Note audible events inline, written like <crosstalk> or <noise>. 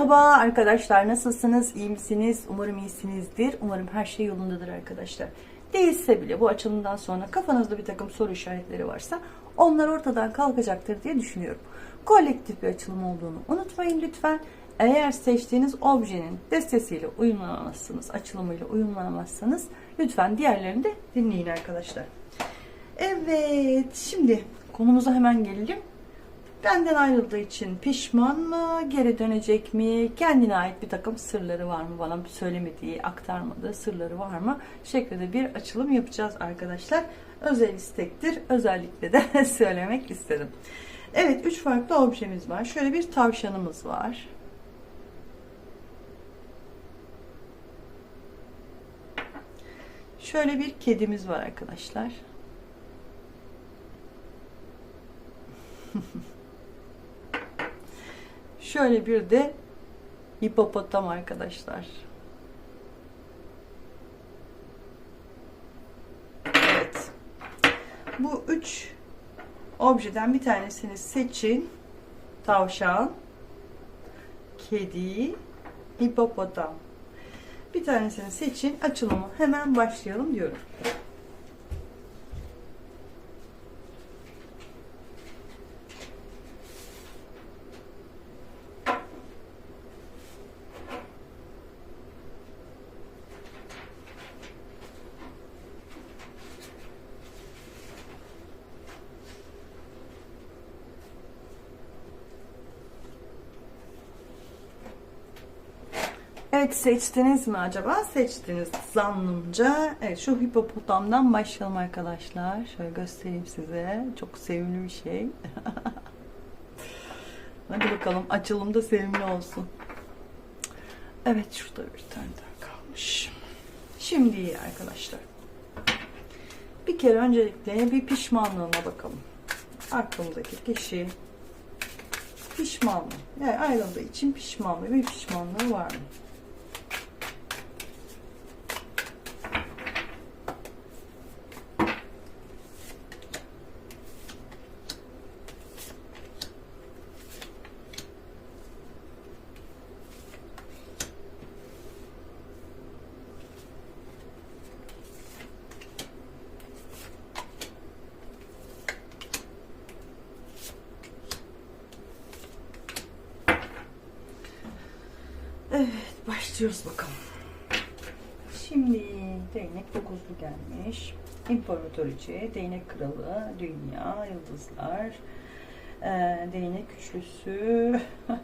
Merhaba arkadaşlar nasılsınız? İyi misiniz? Umarım iyisinizdir. Umarım her şey yolundadır arkadaşlar. Değilse bile bu açılımdan sonra kafanızda bir takım soru işaretleri varsa onlar ortadan kalkacaktır diye düşünüyorum. Kolektif bir açılım olduğunu unutmayın lütfen. Eğer seçtiğiniz objenin destesiyle uyumlanamazsınız, açılımıyla uyumlanamazsanız lütfen diğerlerini de dinleyin arkadaşlar. Evet, şimdi konumuza hemen gelelim. Benden ayrıldığı için pişman mı? Geri dönecek mi? Kendine ait bir takım sırları var mı? Bana söylemediği, aktarmadığı sırları var mı? Şeklinde bir açılım yapacağız arkadaşlar. Özel istektir. Özellikle de <laughs> söylemek istedim. Evet, üç farklı objemiz var. Şöyle bir tavşanımız var. Şöyle bir kedimiz var arkadaşlar. <laughs> Şöyle bir de hipopotam arkadaşlar. Evet. Bu üç objeden bir tanesini seçin. Tavşan, kedi, hipopotam. Bir tanesini seçin. Açılımı hemen başlayalım diyorum. Evet seçtiniz mi acaba? Seçtiniz zannımca. Evet şu hipopotamdan başlayalım arkadaşlar. Şöyle göstereyim size. Çok sevimli bir şey. <laughs> Hadi bakalım açılımda sevimli olsun. Evet şurada bir tane daha kalmış. Şimdi arkadaşlar. Bir kere öncelikle bir pişmanlığına bakalım. Aklımdaki kişi pişman mı? Yani ayrıldığı için pişman mı? Bir pişmanlığı var mı? Evet başlıyoruz bakalım. Şimdi değnek dokuzlu gelmiş. İmparatoriçe, değnek kralı, dünya, yıldızlar, e, değnek üçlüsü, <laughs>